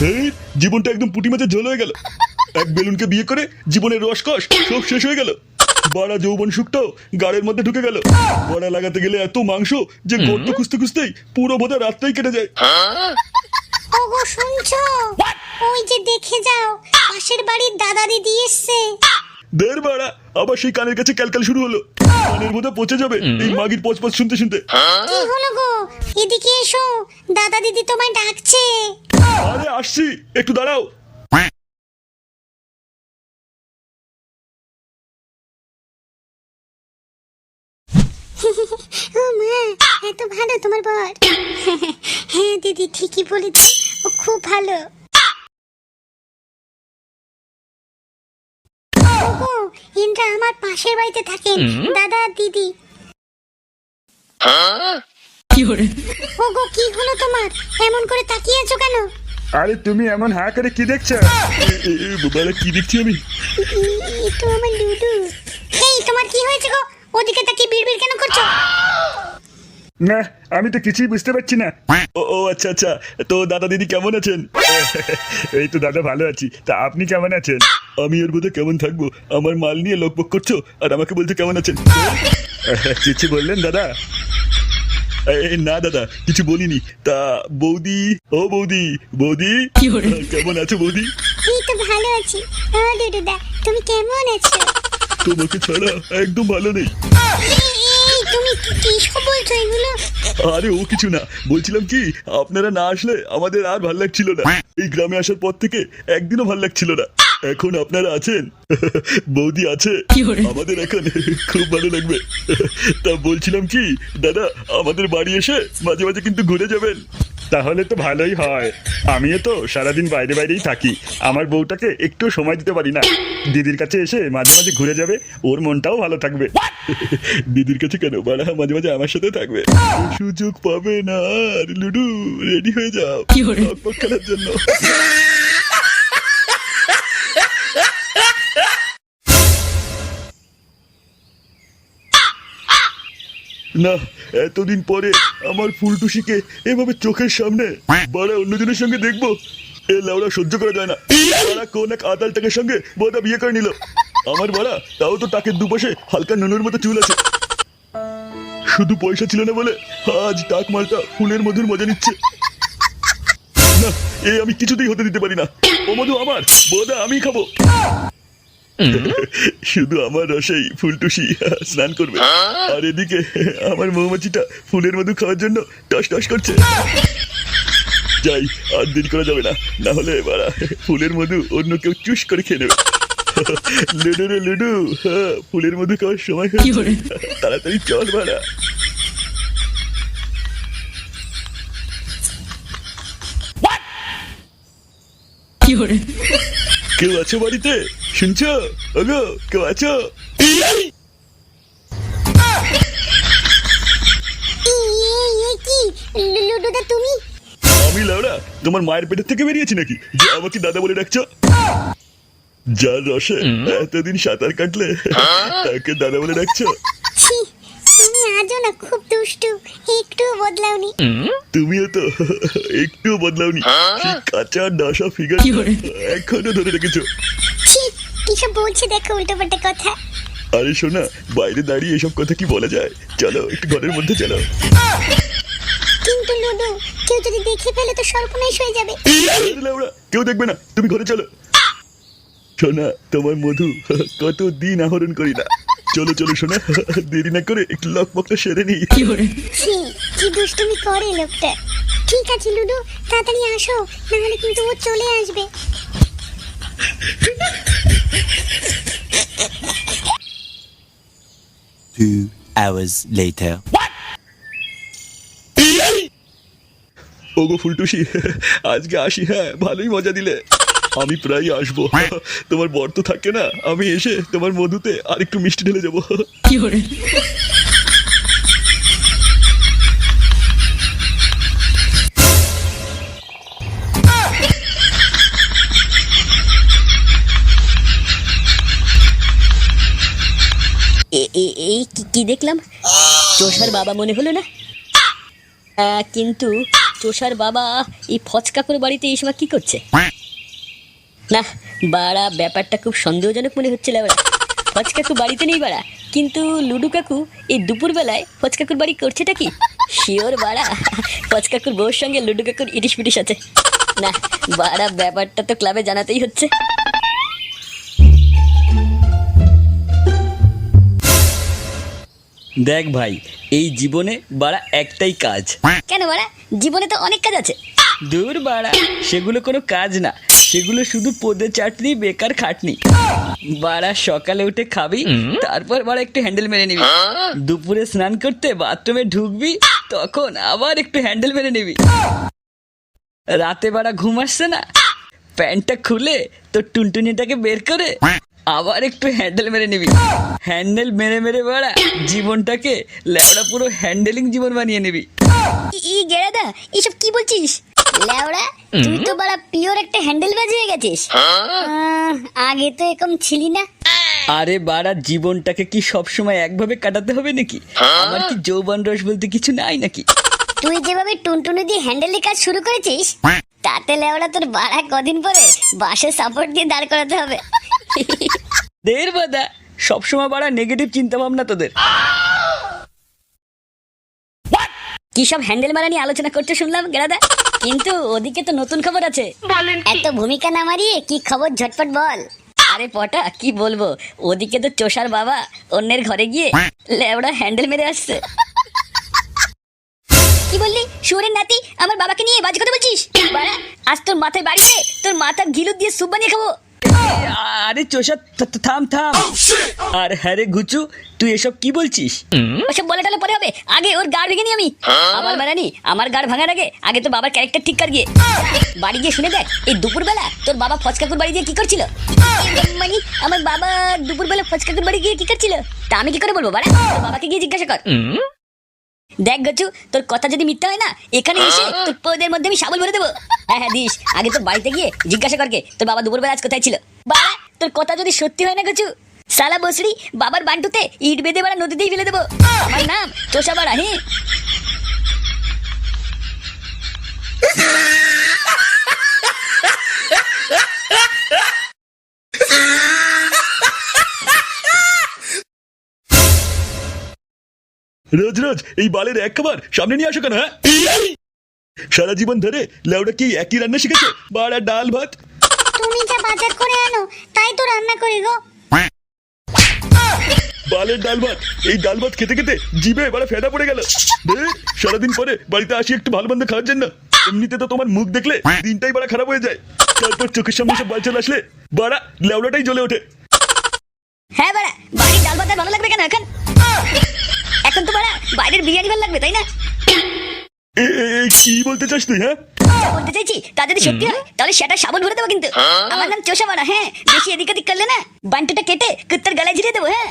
ধের, জীবনটা একদম পুটি মাছের ঝোল হয়ে গেল। এক বেলুনকে বিয়ে করে জীবনের রসকস সব শেষ হয়ে গেল। বাড়া যৌবন সুখটাও গাড়ের মধ্যে ঢুকে গেল। বড়া লাগাতে গেলে এত মাংস যে গর্ত খুঁজতে খুঁজতেই পুরো বোধ রাতটাই কেটে যায়। ওগো শুনছো? ওই যে দেখে যাও পাশের বাড়ির দাদা দিদি এসছে। দের বাড়া আবার সেই কানের কাছে ক্যালকাল শুরু হলো। কানের মধ্যে পচে যাবে। এই মাগির পচ পচ শুনতে শুনতে। কি হলো গো? এদিকে এসো। দাদা দিদি তোমায় ডাকছে। আরে আসছি। একটু দাঁড়াও। ও মা এত ভালো তোমার বর। হ্যাঁ দিদি ঠিকই বলেছি। ও খুব ভালো। ওগো ইন্দ্রা আমার পাশের বাড়িতে থাকেন। দাদা আর দিদি ওগো কি হলো তোমার? এমন করে তাকিয়ে আছো কেন? আরে তুমি এমন হা করে কি দেখছ? বাবারা কি দেখছি আমি? এই তো আমার লুডু। এই তোমার কি হয়েছে গো? ওদিকে তাকিয়ে বিড়বিড় কেন করছ? না আমি তো কিছুই বুঝতে পারছি না। ও ও আচ্ছা আচ্ছা তো দাদা দিদি কেমন আছেন? এই তো দাদা ভালো আছি। তা আপনি কেমন আছেন? আমি ওর বোধহয় কেমন থাকব? আমার মাল নিয়ে লোকবক করছ? আর আমাকে বলছো কেমন আছেন? কিছু বললেন দাদা? না দাদা কিছু বলিনি। তা বৌদি ও বৌদি বৌদি কেমন আছো বৌদি? এই তো ভালো আছি। ও তুমি কেমন আছো? তোমাকে ছাড়া একদম ভালো নেই। তুমি কি- সব বলছো এগুলো? আরে ও কিছু না। বলছিলাম কি, আপনারা না আসলে আমাদের আর ভালো লাগছিল না। এই গ্রামে আসার পর থেকে একদিনও ভালো লাগছিল না। এখন আপনারা আছেন? বৌদি আছে। আমাদের এখন খুব ভালো লাগবে। তা বলছিলাম কি দাদা আমাদের বাড়ি এসে মাঝে মাঝে কিন্তু ঘুরে যাবেন। তাহলে তো ভালোই হয়। আমিও তো সারাদিন বাইরে বাইরেই থাকি। আমার বউটাকে একটু সময় দিতে পারি না। দিদির কাছে এসে মাঝে মাঝে ঘুরে যাবে ওর মনটাও ভালো থাকবে। দিদির কাছে কেন? বাড়া মাঝে মাঝে আমার সাথে থাকবে। সুযোগ পাবে না। আর লুডু রেডি হয়ে যাও। খেলার জন্য। না এতদিন পরে আমার ফুলটুসিকে এভাবে চোখের সামনে বাড়া অন্যজনের সঙ্গে দেখব। এ লাউড়া সহ্য করা যায় না। বাড়া কোন এক আদাল টাকের সঙ্গে বোধা বিয়ে করে নিল। আমার বাড়া তাও তো টাকের দুপাশে হালকা নুনুর মতো চুল আছে। শুধু পয়সা ছিল না বলে আজ টাক মালটা ফুলের মধুর মজা নিচ্ছে। না এ আমি কিছুতেই হতে দিতে পারি না। ও মধু আমার বোধা আমি খাব। শুধু আমার রসেই ফুলটুসি স্নান করবে। আর এদিকে আমার মৌমাছিটা ফুলের মধু খাওয়ার জন্য টস টস করছে। যাই আর দেরি করা যাবে না। না হলে বাড়া ফুলের মধু অন্য কেউ চুস করে খেয়ে নেবে। লুডু রে লুডু হ্যাঁ, ফুলের মধু খাওয়ার সময় তাড়াতাড়ি চল বাড়া। কেউ আছো বাড়িতে? শুনছো ওগো কেউ আছো কি লুডুদা তুমি আমি লাউড়া তোমার মায়ের পেটের থেকে বেরিয়েছি নাকি যে আমাকে দাদা বলে ডাকছো যার রসে এতদিন সাঁতার কাটলে তাকে দাদা বলে ডাকছো তুমি আজও না খুব দুষ্টু একটু বদলাওনি তুমিও তো একটু বদলাওনি কাঁচা ডাসা ফিগার এখনও ধরে রেখেছো কিসব বলছে দেখো উল্টো পাল্টা কথা। আরে শোনা বাইরে দাঁড়িয়ে এসব কথা কি বলা যায়? চলো একটু ঘরের মধ্যে চলো। কিন্তু লুডু কেউ যদি দেখে ফেলে তো সর্বনাশ হয়ে যাবে। কেউ দেখবে না তুমি ঘরে চলো। শোনা তোমার মধু কত দিন আহরণ করি না। চলো চলো শোনা দেরি না করে একটু লক মকটা সেরে নি ছি কি দুষ্টুমি করে লোকটা। ঠিক আছে লুডু তাড়াতাড়ি আসো নাহলে কিন্তু ও চলে আসবে। Two hours later. What? ওগো ফুলটুসি আজকে আসি হ্যাঁ ভালোই মজা দিলে আমি প্রায় আসব তোমার বর তো থাকে না আমি এসে তোমার মধুতে আর একটু মিষ্টি ঢেলে যাব এই কি- দেখলাম? চোষার বাবা মনে হলো না? কিন্তু চোষার বাবা এই ফচকাকুর বাড়িতে এই সময় কি করছে? না, বাড়া ব্যাপারটা খুব সন্দেহজনক মনে হচ্ছে লেবড়া ফচকাকু বাড়িতে নেই বাড়া। কিন্তু লুডু কাকু এই দুপুরবেলায় ফচকাকুর বাড়ি করছেটা কি? শিওর বাড়া, ফচকাকুর বউর সঙ্গে লুডু কাকুর ইটিস পিটিস আছে। না, বাড়া ব্যাপারটা তো ক্লাবে জানাতেই হচ্ছে। দেখ ভাই এই জীবনে বাড়া একটাই কাজ। কেন বাড়া? জীবনে তো অনেক কাজ আছে। দূর বাড়া সেগুলো কোনো কাজ না। সেগুলো শুধু পদে চাটনি বেকার খাটনি। বাড়া সকালে উঠে খাবি তারপর বাড়া একটু হ্যান্ডেল মেরে নিবি। দুপুরে স্নান করতে বাথরুমে ঢুকবি তখন আবার একটু হ্যান্ডেল মেরে নিবি। রাতে বাড়া ঘুম আসছে না? প্যান্টটা খুলে তোর টুনটুনিটাকে বের করে আবার একটু হ্যান্ডেল মেরে নিবি। হ্যান্ডেল মেরে মেরে বাড়া জীবনটাকে ল্যাবড়া পুরো হ্যান্ডেলিং জীবন বানিয়ে নিবি। ই- ই গেরাদা এসব কি বলছিস? লেওড়া তুই তো বড় পিওর একটা হ্যান্ডেল বাজিয়ে গেছিস। আগে তো এরকম ছিলি না। আরে বাড়া জীবনটাকে কি সবসময় একভাবে কাটাতে হবে নাকি? আমার কি যৌবন রস বলতে কিছু নাই নাকি? তুই যেভাবে টুনটুনি দিয়ে হ্যান্ডেলের কাজ শুরু করেছিস তাতে লেওড়া তোর বাড়া কদিন পরে বাসে সাপোর্ট দিয়ে দাঁড় করাতে হবে। দের বাদা সবসময় বাড়া নেগেটিভ চিন্তা ভাবনা তোদের কি সব হ্যান্ডেল মারা নিয়ে আলোচনা করতে শুনলাম গেরাদা? কিন্তু ওদিকে তো নতুন খবর আছে। এত ভূমিকা না মারিয়ে কি খবর ঝটপট বল। আরে পটা কি বলব? ওদিকে তো চোষার বাবা অন্যের ঘরে গিয়ে লেবড়া হ্যান্ডেল মেরে আসছে। কি বললি? শুয়োরের নাতি আমার বাবাকে নিয়ে বাজে কথা বলছিস? আজ তোর মাথায় বাড়ি দে তোর মাথার ঘিলু দিয়ে স্যুপ বানিয়ে খাব। আরে চোষা থাম থাম। আর হ্যাঁ রে গুচু তুই এসব কি বলছিস? ওসব বলে টালে পরে হবে। আগে ওর গাড় ভেঙে নি আমি। আমার বাড়ানি আমার গাড় ভাঙার আগে আগে তো বাবার ক্যারেক্টার ঠিক কর গিয়ে। বাড়ি গিয়ে শুনে দেখ এই দুপুরবেলা তোর বাবা ফচকাকুর বাড়ি দিয়ে কি করছিল? মানে আমার বাবা দুপুরবেলা ফচকাকুর বাড়ি গিয়ে কি করছিল? তা আমি কি করে বলব বাড়া? বাবাকে গিয়ে জিজ্ঞাসা কর। দেখ গচু তোর কথা যদি মিথ্যা হয় না এখানে এসে তোর পদের মধ্যে আমি সাবল ভরে দেবো। হ্যাঁ হ্যাঁ দিস আগে তোর বাড়িতে গিয়ে জিজ্ঞাসা করকে তোর বাবা দুপুরবেলা আজ কোথায় ছিল? বাবা তোর কথা যদি সত্যি হয় না গচু সালা বসরি বাবার বান্টুতে ইট বেঁধে বাড়া নদীতেই ফেলে দেবো। আমার নাম তোষা বাড়া হ্যাঁ রোজ রোজ এই বালের এক খাবার সামনে নিয়ে আসো কেন হ্যাঁ? সারা জীবন ধরে লেউটা কি একই রান্না শিখেছে? বাড়া ডাল ভাত? তুমি যা বাজার করে আনো তাই তো রান্না করি গো। বালের ডাল ভাত। এই ডাল ভাত খেতে খেতে জিভে বাড়া ফেদা পড়ে গেল। সারাদিন পরে বাড়িতে আসি একটু ভালো মন্দ খাওয়ার জন্য। এমনিতে তো তোমার মুখ দেখলে দিনটাই বাড়া খারাপ হয়ে যায়। তারপর চোখের সামনে সব বালচাল আসলে বাড়া লেউড়াটাই জ্বলে ওঠে। হ্যাঁ বাড়া বাড়ির ডাল ভাত ভালো লাগবে কেন এখন? এখন তো বাড়া বাইরের বিরিয়ানি ভালো লাগবে তাই না? কি বলতে চাস তুই হ্যাঁ? বলতে চাইছি তা যদি সত্যি হয় তাহলে সেটা সাবল ভরে দেবো কিন্তু। আমার নাম চোষা বাড়া হ্যাঁ? বেশি এদিক ওদিক করলে না বান্টুটা কেটে কুত্তার গলায় ঝিরিয়ে দেবো হ্যাঁ?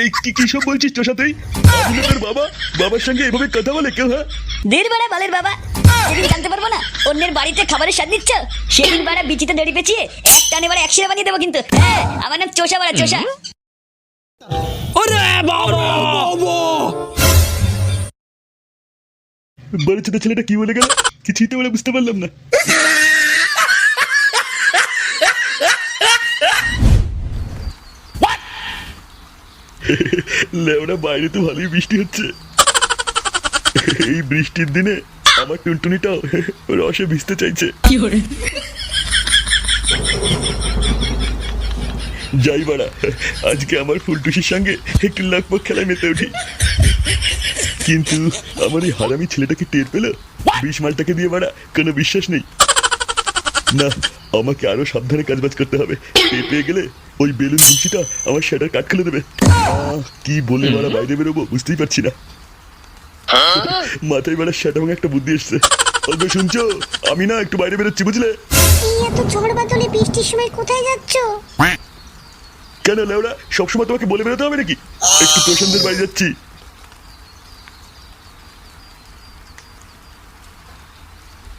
এই কি কি সব বলছিস না তোর বাবা? বাবার সঙ্গে এভাবে কথা বলে কেউ হ্যাঁ? দের বাড়া বালের বাবা। যেদিন জানতে পারব না অন্যের বাড়িতে খাবারের স্বাদ নিচ্ছ? সেদিন বাড়া বিচিতে দড়ি পেঁচিয়ে এক টানে বাড়া একশিরা বানিয়ে দেবো কিন্তু। হ্যাঁ আমার নাম চোষা বাড়া চোষা। বড় ছোট ছেলেটা কি বলে গেল? কিছুই তো বলে বুঝতে পারলাম না। বাইরে তো ভালোই বৃষ্টি হচ্ছে। এই বৃষ্টির দিনে আমার টুনটুনিটাও রসে ভিজতে চাইছে। যাই বাড়া আজকে আমার ফুলটুসির সঙ্গে একটু লাকপক খেলায় মেতে উঠি। কিন্তু আমার এই হারামি ছেলেটাকে টের পেল বিষ মালটাকে দিয়ে বাড়া কোনো বিশ্বাস নেই? না আমাকে আরও সাবধানে কাজবাজ করতে হবে। টের পেয়ে গেলে ওই বেলুন গুছিটা আমার সেটার কাট খুলে দেবে। কি বলে বাড়া বাইরে বেরোবো বুঝতেই পারছি না। মাথায় বেড়া সেটা ভাঙা একটা বুদ্ধি এসছে। ওগো শুনছো? আমি না একটু বাইরে বেরোচ্ছি বুঝলে? এত ঝড় বাদলে বৃষ্টির সময় কোথায় যাচ্ছো? কেন লেওড়া সবসময় তোমাকে বলে বেরোতে হবে নাকি? একটু প্রশান্তের বাড়ি যাচ্ছি।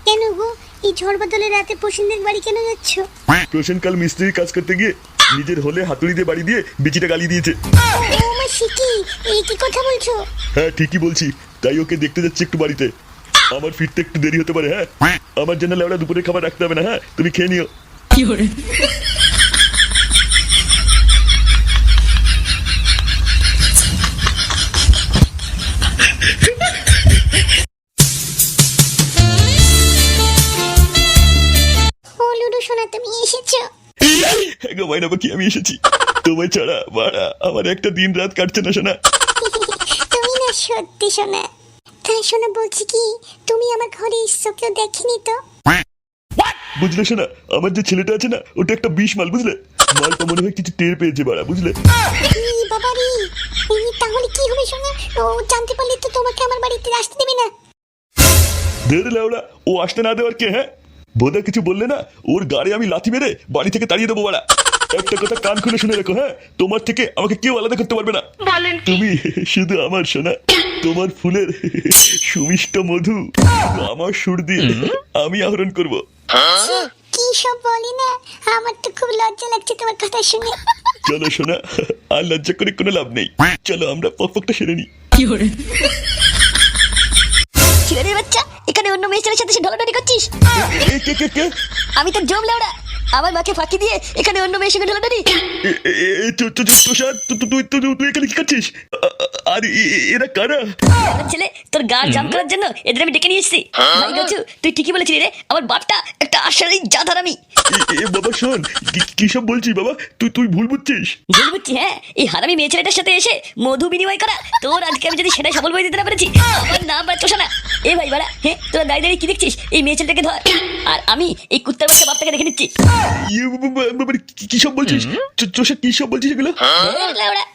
কেন গো? এই ঝড় বাদলে রাতে প্রসেনদের বাড়ি কেন যাচ্ছো? প্রসেন কাল মিস্ত্রির কাজ করতে গিয়ে নিজের হলে হাতুড়ি দিয়ে বাড়ি দিয়ে বিচিটা গালি দিয়েছে। ও মা সিকি এই কি কথা বলছো? হ্যাঁ ঠিকই বলছি। তাই ওকে দেখতে যাচ্ছি একটু বাড়িতে। আমার ফিরতে একটু দেরি হতে পারে হ্যাঁ? আমার জন্য লেওড়া দুপুরে খাবার রাখতে হবে না হ্যাঁ? তুমি খেয়ে নিও। ও গো মাইনা পাখি আমি এসেছি? তোমায় ছাড়া বাড়া আমার একটা দিন রাত কাটছে না শোনা তুমি না সত্যি সোনা। তাই সোনা বলছি কি তুমি আমার ঘরে এসছো কেউ দেখেনি তো? বুঝলে শোনা আমার যে ছেলেটা আছে না ওটা একটা বিষ মাল বুঝলে? মালটা মনে হয় কিছু টের পেয়েছে বাড়া বুঝলে? বাবা রে তাহলে কি হবে সোনা? ও জানতে পারলে তো তোমাকে আমার বাড়িতে আসতে দেবে না। ধরে লাউড়া ও আসতে না দেওয়ার কে হ্যাঁ? বোধা কিছু বললে না ওর গাড়ি আমি লাথি মেরে বাড়ি থেকে তাড়িয়ে দেবো বাড়া। একটা কথা কান খুলে শুনে রাখো হ্যাঁ? তোমার থেকে আমাকে কেউ আলাদা করতে পারবে না। তুমি শুধু আমার সোনা তোমার ফুলের সুমিষ্ট মধু আমার সুর দিয়ে আমি আহরণ করব। কি সব বলি না? আমার তো খুব লজ্জা লাগছে তোমার কথা শুনে। চলো সোনা আর লজ্জা করে কোনো লাভ নেই। চলো আমরা পক পকটা সেরে নিই। ছেলে বাচ্চা এখানে অন্য মেয়ে সাথে সে ঢলাঢলি করছিস? কে কে কে? আমি তো জম লেওড়া আমার মাকে ফাঁকি দিয়ে এখানে অন্য মেয়ের সঙ্গে তো- তুষার তুই তুই তুই এখানে কি করছিস? আর এরা কারা? আমার ছেলে তোর গা জাম করার জন্য এদের আমি ডেকে নিয়ে এসেছি। ভাই গচু তুই ঠিকই বলেছিলি রে আমার বাপটা একটা জাধার আমি। বাবা শোন কি- সব বলছিস বাবা? তুই তুই ভুল বুঝছিস। ভুল বুঝছি হ্যাঁ? এই হারামি মেয়ে ছেলেটার সাথে এসে মধু বিনিময় করা তোর আজকে আমি যদি সেটাই সফল বই দিতে না পেরেছি আমার নাম বা চোষা এ ভাই বাড়া হ্যাঁ তোরা দাঁড়িয়ে দাঁড়িয়ে কি দেখছিস? এই মেয়ে ছেলেটাকে ধর। আর আমি এই কুত্তার বাচ্চা বাপটাকে দেখে নিচ্ছি। কি- কি সব বলছিস? কি সব বলছিস এগুলো? লেওড়া